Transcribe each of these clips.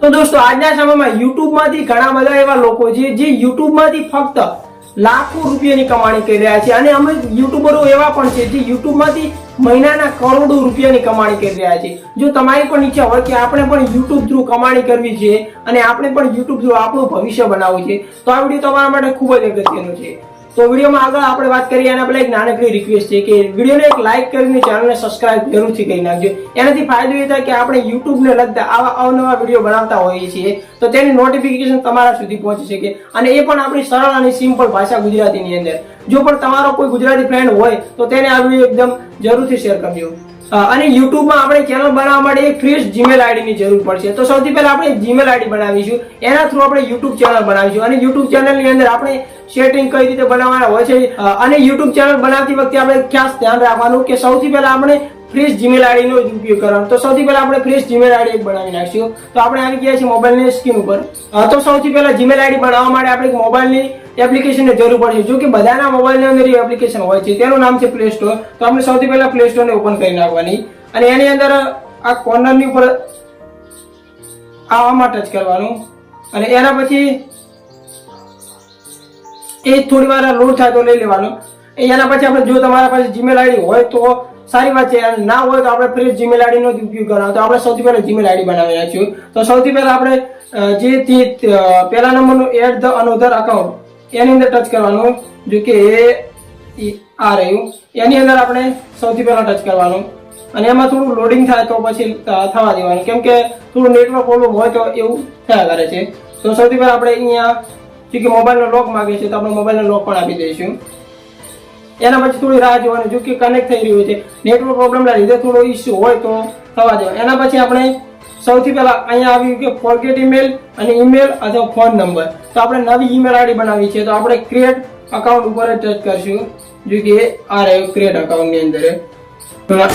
તો દોસ્તો, આજના સમયમાં યુટ્યુબમાંથી ઘણા બધા એવા લોકો છે જે યુટ્યુબમાંથી ફક્ત લાખો રૂપિયાની કમાણી કરી રહ્યા છે અને અમે યુટ્યુબરો એવા પણ છે જે યુટ્યુબમાંથી મહિનાના કરોડો રૂપિયાની કમાણી કરી રહ્યા છે. જો તમારી પણ ઈચ્છા હોય કે આપણે પણ યુટ્યુબ થ્રુ કમાણી કરવી છે અને આપણે પણ યુટ્યુબ થ્રુ આપણું ભવિષ્ય બનાવવું છે, તો આ વીડિયો તમારા માટે ખૂબ જ અગત્યનો છે. તો વિડીયોમાં આગળ આપણે વાત કરીએ એના આપણે એક નાનકડી રિક્વેસ્ટ છે કે વિડીયોને એક લાઈક કરીને ચેનલને સબસ્ક્રાઇબ જરૂરથી કરી નાખજો. એનાથી ફાયદો એ થાય કે આપણે યુટ્યુબને લગતા આવા અવનવા વીડિયો બનાવતા હોઈએ છીએ, તો તેની નોટિફિકેશન તમારા સુધી પહોંચી શકે. અને એ પણ આપણી સરળ અને સિમ્પલ ભાષા ગુજરાતીની અંદર. જો પણ તમારો કોઈ ગુજરાતી ફ્રેન્ડ હોય, તો તેને આ વીડિયો એકદમ જરૂરથી શેર કરજો. અને યુટ્યુબમાં આપણે ચેનલ બનાવવા માટે એક ફ્રેશ જીમેલ આઈડીની જરૂર પડશે. તો સૌથી પહેલા આપણે જીમેલ આઈડી બનાવીશું. એના થ્રુ આપણે યુટ્યુબ ચેનલ બનાવીશું. અને યુટ્યુબ ચેનલની અંદર આપણે સેટિંગ કઈ રીતે બનાવવાના હોય છે અને યુટ્યુબ ચેનલ બનાવતી વખતે આપણે ખાસ ધ્યાન રાખવાનું કે સૌથી પહેલા આપણે ફ્રેશ જીમેલ આઈડીનો જ ઉપયોગ કરવાનો. તો સૌથી પહેલા આપણે ફ્રેશ જીમેલ આઈડી બનાવી નાખીશું. તો આપણે આવી ગયા છીએ મોબાઈલની સ્ક્રીન ઉપર. તો સૌથી પહેલા જીમેલ આઈડી બનાવવા માટે આપણે મોબાઈલની એપ્લિકેશનની જરૂર પડશે જો કે બધાના મોબાઈલની અંદર એપ્લિકેશન હોય છે, તેનું નામ છે પ્લે સ્ટોર તો આપણે સૌથી પહેલા પ્લે સ્ટોરને ઓપન કરી નાખવાની. અને એની અંદર આ કોર્નરની ઉપર આમાં ટચ કરવાનું. અને એના પછી એ થોડી વાર લોડ થાય તો લઈ લેવાનું. એના પછી આપણે જો તમારા પાસે જીમેલ આઈડી હોય તો સારી વાત છે. ના હોય તો આપણે ફ્રેશ જીમેલ આઈડીનો જ ઉપયોગ કરવાનો. તો આપણે સૌથી પહેલાં જીમેલ આઈડી બનાવી નાખ્યું તો સૌથી પહેલાં આપણે જે પહેલા નંબરનું એડ ધ અનોધર અકાઉન્ટ એની અંદર ટચ કરવાનું, જો કે એ આ રહ્યું. એની અંદર આપણે સૌથી પહેલા ટચ કરવાનું. અને એમાં થોડું લોડિંગ થાય તો પછી થવા દેવાનું. કેમ કે થોડું નેટવર્ક પ્રોબ્લેમ હોય તો એવું થયા કરે છે. તો સૌથી પહેલા આપણે અહીંયા, જો કે મોબાઈલનો લોક માગે છે તો આપણે મોબાઈલનો લોક પણ આપી દઈશું. એના પછી થોડી રાહ જોવાની, જો કે કનેક્ટ થઈ રહ્યું છે. નેટવર્ક પ્રોબ્લેમના લીધે થોડો ઇસ્યુ હોય તો થવા દેવાનું. એના પછી આપણે સૌથી પહેલા અહીંયા આવ્યું કે ફોરગેટ ઈમેલ અને ઈમેલ અથવા ફોન નંબર તો આપણે નવી ઈમેલ આઈડી બનાવી છે. તો આપણે ક્રિએટ અકાઉન્ટ ઉપર જ ટચ કરશું. જો કે આ રહ્યું ક્રિએટ અકાઉન્ટની અંદર.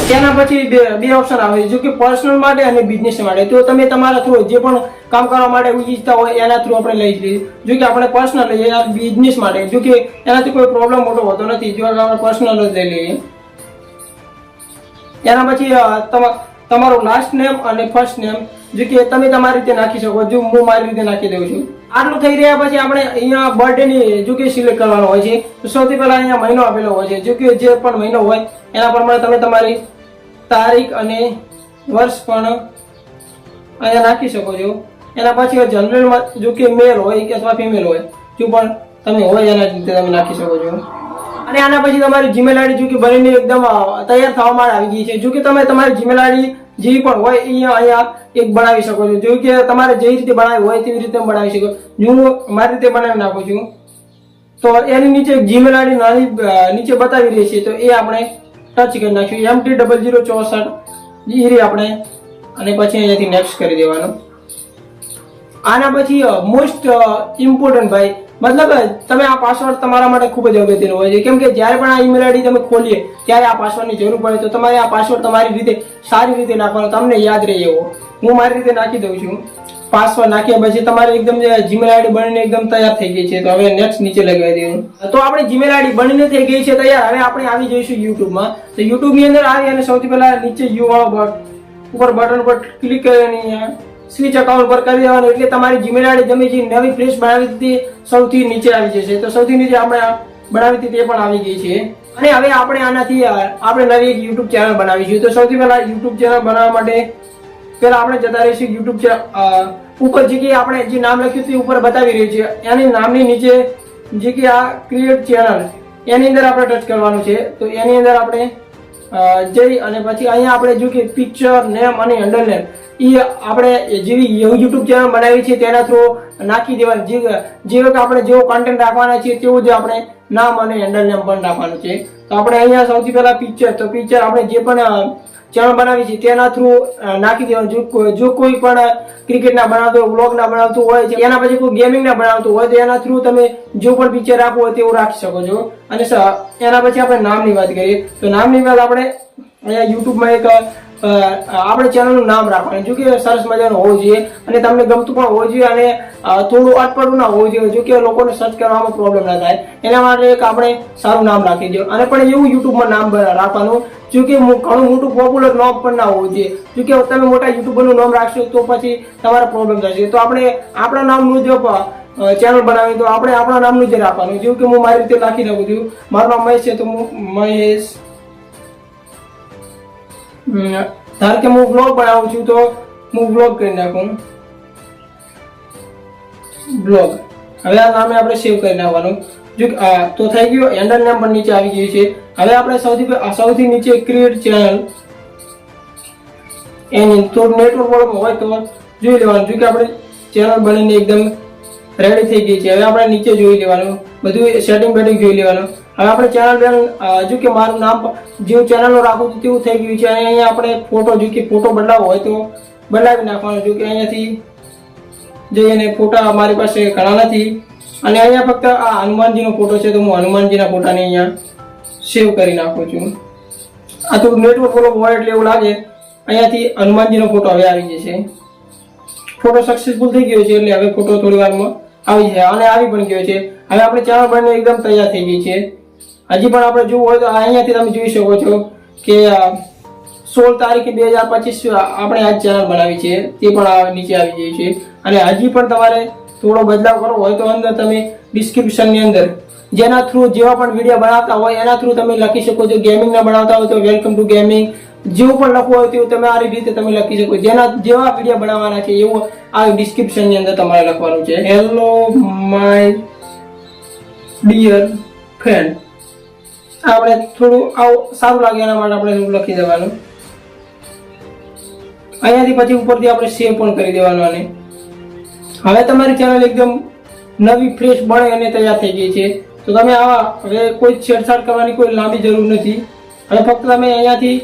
તેના પછી બે ઓપ્શન આવે છે. જો કે પર્સનલ માટે અને બિઝનેસ માટે. તો તમે તમારા થ્રુ જે પણ કામ કરવા માટે ઈચ્છતા હોય એના થ્રુ આપણે લઈ જઈએ જો કે આપણે પર્સનલ લઈએ બિઝનેસ માટે. જો કે એનાથી કોઈ પ્રોબ્લેમ મોટો હોતો નથી. જો આપણે પર્સનલ જ લઈ લઈએ. એના પછી અ, તમા- તમારું લાસ્ટ નેમ અને ફર્સ્ટ નેમ જે કે તમે તમારી રીતે નાખી શકો, જો હું મારી રીતે નાખી દઉં છું. આટલું થઈ રહ્યા પછી આપણે અહીંયા બર્થડેની જો કે સિલેક્ટ કરવાનો હોય છે. સૌથી પહેલાં અહીંયા મહિનો આપેલો હોય છે. જો કે જે પણ મહિનો હોય, એના પ્રમાણે તમે તમારી તારીખ અને વર્ષ પણ અહીંયા નાખી શકો છો. એના પછી જનરલમાં જો કે મેલ હોય કે અથવા ફિમેલ હોય, જો પણ તમે હોય એના રીતે તમે નાખી શકો છો. અને આના પછી તમારી જીમેલ આઈડી જો કે બનીને એકદમ તૈયાર થવા માટે આવી ગઈ છે. જો કે તમે તમારી જીમેલ આઈડી જે પણ હોય, અહીંયા અહીંયા એક બનાવી શકો છો. જો કે તમારે જેવી રીતે બનાવી હોય તેવી રીતે બનાવી શકો. જો હું મારી રીતે બનાવી નાખું છું. તો એની નીચે જીમેલ આઈડી નાની નીચે બતાવી રહી છે. તો એ આપણે ટચ કરી નાખ્યું એમ ટી ડબલ જીરો ચોસઠ એ આપણે. અને પછી અહીંયાથી નેક્સ્ટ કરી દેવાનું. આના પછી મોસ્ટ ઇમ્પોર્ટન્ટ ભાઈ મતલબ, તમે આ પાસવર્ડ તમારા માટે ખૂબ જ અગત્યનો હોય છે. કેમ કે જ્યારે પણ આ ઈમેલ આઈડી તમે ખોલીએ, ત્યારે આ પાસવર્ડની જરૂર પડે. તો તમારે આ પાસવર્ડ તમારી રીતે, સારી રીતે નાખવાનો, તમને યાદ રહે એવો. હું મારી રીતે નાખી દઉં છું. પાસવર્ડ નાખ્યા પછી તમારે એકદમ જીમેલ આઈડી બનીને એકદમ તૈયાર થઈ ગઈ છે. તો હવે નેક્સ્ટ નીચે લગાવી દઉં તો આપણે જીમેલ આઈડી બનીને થઈ ગઈ છે તૈયાર. હવે આપણે આવી જઈશું યુટ્યુબમાં. તો યુટ્યુબની અંદર આવી અને સૌથી પહેલા નીચે યુ વાળો ઉપર બટન પર ક્લિક કરીને સ્વિચ અકાઉન્ટ પર કરી દેવાનું એટલે તમારી જીમેલ આઈડી તમે જે નવી ફ્રેશ બનાવી હતી, સૌથી નીચે આવી જશે. તો સૌથી નીચે આપણે બનાવી હતી તે પણ આવી ગઈ છે. અને હવે આપણે આનાથી આપણે નવી એક યુટ્યુબ ચેનલ બનાવીશું. તો સૌથી પહેલા યુટ્યુબ ચેનલ બનાવવા માટે પહેલા આપણે જતા રહીશું યુટ્યુબ ચેનલ ઉપર જે કે આપણે જે નામ લખ્યું તે ઉપર બતાવી રહ્યું છે. એની નામની નીચે જે કે આ ક્રિએટ ચેનલ એની અંદર આપણે ટચ કરવાનું છે. તો એની અંદર આપણે જઈ અને પછી અહીંયા આપણે જો કે પિક્ચર નેમ અને હેન્ડલ એ આપણે જેવી યુટ્યુબ ચેનલ બનાવી છે તેના થ્રુ નાખી દેવાની. જે કે આપણે જેવો કન્ટેન્ટ રાખવાના છે તેવું જ આપણે નામ અને હેન્ડલ નેમ પણ રાખવાનું છે. તો આપણે અહીંયા સૌથી પહેલાં પિક્ચર તો પિક્ચર આપણે જે પણ ચેનલ બનાવી છે, તેના થ્રુ નાખી દેવાનું. જો કોઈ- પણ ક્રિકેટના બનાવતો હોય બ્લોગ બનાવતું હોય છે એના પછી કોઈ ગેમિંગ ના બનાવતું હોય, તો એના થ્રુ તમે જો પણ પિક્ચર રાખવું હોય, તેવું રાખી શકો છો. અને એના પછી આપણે નામની વાત કરીએ. તો નામની વાત આપણે અહીંયા યુટ્યુબમાં એક આપણે ચેનલનું નામ રાખવાનું જો કે સરસ મજાનું હોવું જોઈએ અને તમને ગમતું પણ હોવું જોઈએ અને થોડું અટપટું ના હોવું જોઈએ. જો કે લોકોને સર્ચ કરવામાં પ્રોબ્લેમ ના થાય. એના માટે એક આપણે સારું નામ રાખી દઈએ અને પણ એવું યુટ્યુબમાં નામ રાખવાનું, જો કે ઘણું મોટું પોપ્યુલર નામ પણ ના હોવું જોઈએ. જો કે તમે મોટા યુટ્યુબરનું નામ રાખશો તો પછી તમારા પ્રોબ્લેમ થશે. તો આપણે આપણા નામનું જો ચેનલ બનાવી તો આપણે આપણા નામનું જ રાખવાનું. જેવું કે હું મારી રીતે રાખી શકું છું. મારું નામ મહેશ છે, તો હું મહેશ ધારો કે હું બ્લોગ બનાવું છું તો હું બ્લોગ કરી નાખું. બ્લોગ હવે આ નામે આપણે સેવ કરી નાખવાનું. જો તો થઈ ગયો, હેન્ડલ નામ પણ નીચે આવી ગયું છે. હવે આપણે સૌથી સૌથી નીચે ક્રિએટ ચેનલ એની તો નેટવર્ક પ્રોબ્લેમ હોય તો જોઈ લેવાનું. જો કે આપણે ચેનલ બનીને એકદમ રેડી થઈ ગઈ છે. હવે આપણે નીચે જોઈ લેવાનું. બધું સેટિંગ બેટિંગ જોઈ લેવાનું. હવે આપણે ચેનલ બેન જો કે મારું નામ જેવું ચેનલનું રાખું છું તેવું થઈ ગયું છે. અને અહીંયા આપણે ફોટો, જો કે ફોટો બદલાવો હોય તો બદલાવી નાખવાનો જો કે અહીંયાથી જઈને ફોટા મારી પાસે ઘણા નથી. અને અહીંયા ફક્ત આ હનુમાનજીનો ફોટો છે, તો હું હનુમાનજીના ફોટાને અહીંયા સેવ કરી નાખું છું. આ થોડું નેટવર્ક પ્રોબ્લેમ હોય એટલે એવું લાગે. અહીંયાથી હનુમાનજીનો ફોટો હવે આવી જશે. ફોટો સક્સેસફુલ થઈ ગયો છે એટલે હવે ફોટો થોડી વારમાં આવી જાય. અને આવી પણ ગયો છે. હવે આપણે ચેનલ બનીને એકદમ તૈયાર થઈ ગઈ છે. હજી પણ આપણે જોવું હોય તો અહીંયાથી તમે જોઈ શકો છો કે સોળ તારીખે બે હજાર પચીસ આપણે આ ચેનલ બનાવી છે. તે પણ નીચે આવી ગઈ છે. અને હજી પણ તમારે થોડો બદલાવ કરવો હોય તો અંદર તમે ડિસ્ક્રિપ્શનની અંદર જેના થ્રુ જેવા પણ વીડિયો બનાવતા હોય, એના થ્રુ તમે લખી શકો છો. ગેમિંગના બનાવતા હોય તો વેલકમ ટુ ગેમિંગ જેવું પણ લખવું હોય તેવું તમે આ રીતે તમે લખી શકો. જેના જેવા વીડિયો બનાવવાના છે, એવું આ ડિસ્ક્રિપ્શનની અંદર તમારે લખવાનું છે. હેલો માય ડિયર ફ્રેન્ડ આપણે થોડું આવું સારું લાગે એના માટે આપણે એવું લખી દેવાનું. અહીંયાથી પછી ઉપરથી આપણે સેવ પણ કરી દેવાનું અને હવે તમારી ચેનલ એકદમ નવી ફ્રેશ બને અને તૈયાર થઈ ગઈ છે. તો તમે આવા, હવે કોઈ છેડછાડ કરવાની કોઈ લાંબી જરૂર નથી. હવે ફક્ત તમે અહીંયાથી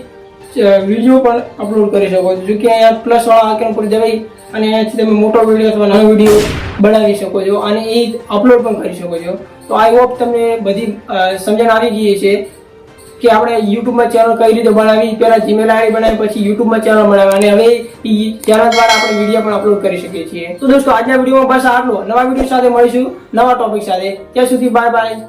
વીડિયો પણ અપલોડ કરી શકો. છો કે અહીંયા પ્લસ વાળા આઇકન પર જવાઈ અને અહીંયાથી તમે મોટો વીડિયો અથવા નાનો વીડિયો બનાવી શકો છો અને એ અપલોડ પણ કરી શકો છો. તો આઈ હોપ તમને બધી સમજણ આવી ગઈ છે કે આપણે યુટ્યુબમાં ચેનલ કઈ રીતે બનાવી, પહેલાં જીમેલ આઈડી બનાવી, પછી યુટ્યુબમાં ચેનલ બનાવી અને હવે ચેનલ દ્વારા આપણે વીડિયો પણ અપલોડ કરી શકીએ છીએ. તો દોસ્તો, આજના વિડીયોમાં બસ આટલું. નવા વીડિયો સાથે મળીશું, નવા ટોપિક સાથે. ત્યાં સુધી બાય બાય